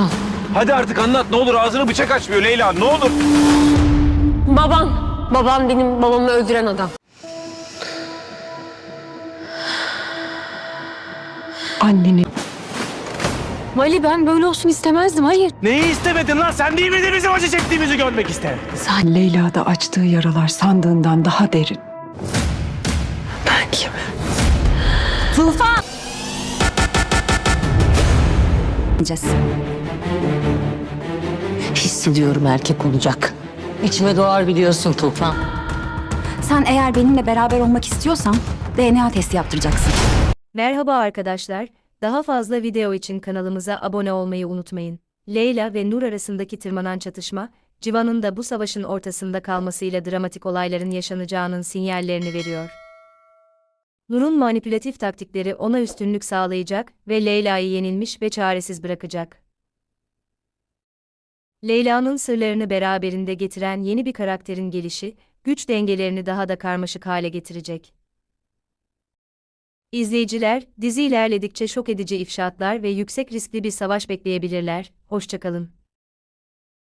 Ünal. Hadi artık anlat ne olur ağzını bıçak açmıyor Leyla ne olur. Babam. Babam benim babamı öldüren adam. Anneni Mali ben böyle olsun istemezdim. Hayır. Neyi istemedin lan? Sen değil miydin bizim acı çektiğimizi görmek ister? sen Leyla'da açtığı yaralar sandığından daha derin. Ben kimim? Tufan! Diyeceğiz. Hissediyorum erkek olacak. İçime doğar biliyorsun Tufan. Sen eğer benimle beraber olmak istiyorsan DNA testi yaptıracaksın. Merhaba arkadaşlar, daha fazla video için kanalımıza abone olmayı unutmayın. Leyla ve Nur arasındaki tırmanan çatışma, Civan'ın da bu savaşın ortasında kalmasıyla dramatik olayların yaşanacağının sinyallerini veriyor. Nur'un manipülatif taktikleri ona üstünlük sağlayacak ve Leyla'yı yenilmiş ve çaresiz bırakacak. Leyla'nın sırlarını beraberinde getiren yeni bir karakterin gelişi, güç dengelerini daha da karmaşık hale getirecek. İzleyiciler, dizi ilerledikçe şok edici ifşaatlar ve yüksek riskli bir savaş bekleyebilirler. Hoşçakalın.